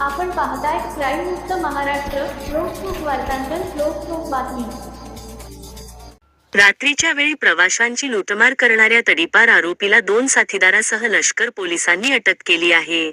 आपण पाहताय क्राईम मुक्त महाराष्ट्र लोकसुख वार्तांकन लोकसुख बातमी. रात्रीच्या वेळी प्रवाशांची लुटमार करणाऱ्या तडीपार आरोपीला दोन साथीदारासह लष्कर पोलिसांनी अटक केली आहे.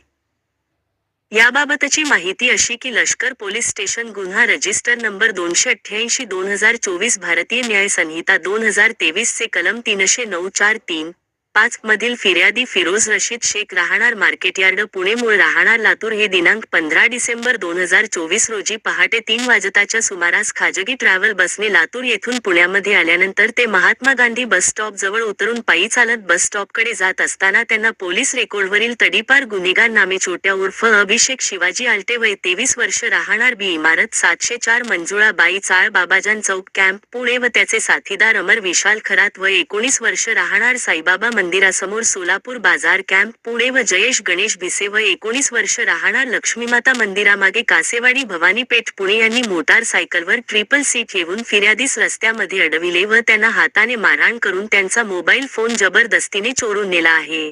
याबाबतची माहिती अशी की लष्कर पोलीस स्टेशन गुन्हा रजिस्टर नंबर दोनशे अठ्ठ्याऐंशी दोन हजार चोवीस भारतीय न्याय संहिता दोन हजार तेवीस चे कलम तीनशे नऊ चार तीन पाच मधील फिर्यादी फिरोज रशीद शेख राहणार मार्केट यार्ड पुणे मूळ राहणार लातूर. हे दिनांक पंधरा डिसेंबर दोन हजार चोवीस रोजी पहाटे तीन वाजताच्या सुमारास खाजगी ट्रॅव्हल बसने लातूर येथून पुण्यामध्ये आल्यानंतर ते महात्मा गांधी बस स्टॉप जवळ उतरून पायी चालत बस स्टॉपकडे जात असताना त्यांना पोलीस रेकॉर्डवरील तडीपार गुन्हेगार नामे छोट्या उर्फ अभिषेक शिवाजी आलटे वय तेवीस वर्ष राहणार बी इमारत सातशे चार मंजुळा बाई चाळ बाबाजान चौक कॅम्प पुणे व त्याचे साथीदार अमर विशाल खरात व एकोणीस वर्ष राहणार साईबाबा मंदिरासमोर सोलापूर बाजार कॅम्प पुणे व जयेश गणेश भिसे व एकोणीस वर्ष राहणार लक्ष्मीमाता मंदिरामागे कासेवाडी भवानी पेठ पुणे यांनी मोटार सायकलवर ट्रिपल सीट येऊन फिर्यादीस रस्त्यामध्ये अडविले व त्यांना हाताने मारहाण करून त्यांचा मोबाईल फोन जबरदस्तीने चोरून नेला आहे.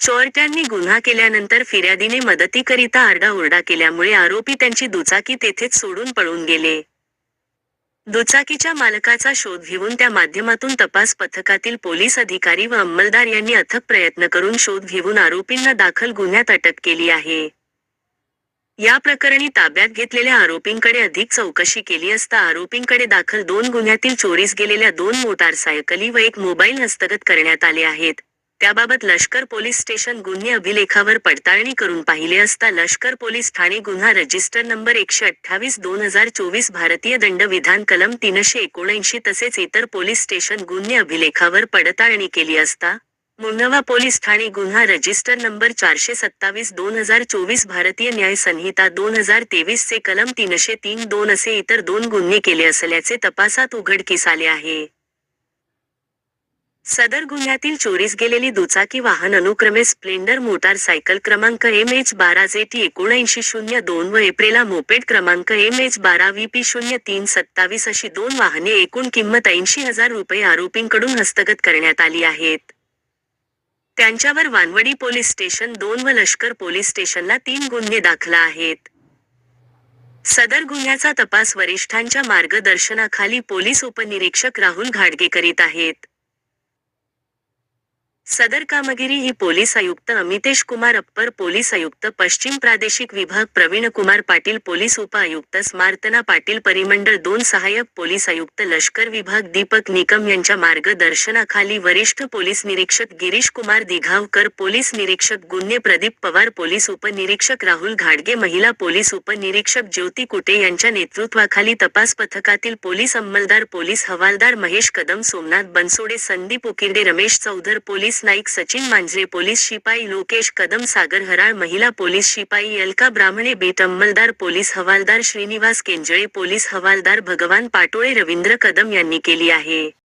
चोरट्यांनी गुन्हा केल्यानंतर फिर्यादीने मदतीकरिता आरडाओरडा केल्यामुळे आरोपी त्यांची दुचाकी तेथेच सोडून पळून गेले. दुचाकीच्या मालकाचा शोध घेऊन त्या माध्यमातून तपास पथकातील पोलीस अधिकारी व अंमलदार यांनी अथक प्रयत्न करून शोध घेऊन आरोपींना दाखल गुन्ह्यात अटक केली आहे. या प्रकरणी ताब्यात घेतलेल्या आरोपींकडे अधिक चौकशी केली असता आरोपींकडे दाखल दोन गुन्ह्यातील चोरीस गेलेल्या दोन मोटारसायकली व एक मोबाईल हस्तगत करण्यात आले आहेत. त्याबाबत लष्कर पोलीस स्टेशन गुन्हे अभिलेखावर पडताळणी करून पाहिले असता लष्कर पोलीस ठाणे गुन्हा रजिस्टर नंबर एकशे अठ्ठावीस दोन हजार चोवीस भारतीय दंडविधान कलम तीनशे एकोणऐंशी तसेच इतर पोलीस स्टेशन गुन्हे अभिलेखावर पडताळणी केली असता मुंडवा पोलीस ठाणे गुन्हा रजिस्टर नंबर चारशे सत्तावीस दोन हजार चोवीस भारतीय न्याय संहिता दोन हजार तेवीस चे कलम तीनशे तीन दोन असे इतर दोन गुन्हे केले असल्याचे तपासात उघडकीस आले आहे. सदर गुन्ह्यातील चोरीस गेलेली दुचाकी वाहन अनुक्रमे स्प्लेंडर मोटारसायकल क्रमांक एम एच बारा जे टी एकोणऐंशी शून्य दोन व एप्रिला मोपेड क्रमांक एम एच बारा व्ही पी शून्य तीन सत्तावीस अशी दोन वाहने एकूण किंमत ऐंशी हजार रुपये आरोपींकडून हस्तगत करण्यात आली आहेत. त्यांच्यावर वानवडी पोलीस स्टेशन दोन व लष्कर पोलीस स्टेशनला तीन गुन्हे दाखल आहेत. सदर गुन्ह्याचा तपास वरिष्ठांच्या मार्गदर्शनाखाली पोलीस उपनिरीक्षक राहुल घाडगे करीत आहेत. सदर कामगिरी ही पोलीस आयुक्त अमितेश कुमार अप्पर पोलीस आयुक्त पश्चिम प्रादेशिक विभाग प्रवीण कुमार पाटील पोलीस उपआयुक्त स्मार्तना पाटील परिमंडळ दोन सहाय्यक पोलीस आयुक्त लष्कर विभाग दीपक निकम यांच्या मार्गदर्शनाखाली वरिष्ठ पोलीस निरीक्षक गिरीश कुमार दिघावकर पोलीस निरीक्षक गुन्हे प्रदीप पवार पोलीस उपनिरीक्षक राहुल घाडगे महिला पोलीस उपनिरीक्षक ज्योती कुटे यांच्या नेतृत्वाखाली तपास पथकातील पोलीस अंमलदार पोलीस हवालदार Mahesh Kadam Somnath Bansode Sandeep Ukirde Ramesh Chaudhar police police Naik Sachin Manjare police शिपाई लोकेश कदम सागर हराळ महिला पोलीस शिपाई अलका ब्राह्मणे बेट अंमलदार पोलीस हवालदार श्रीनिवास केंजळे पोलीस हवालदार भगवान पाटोळे रवींद्र कदम यांनी केली आहे.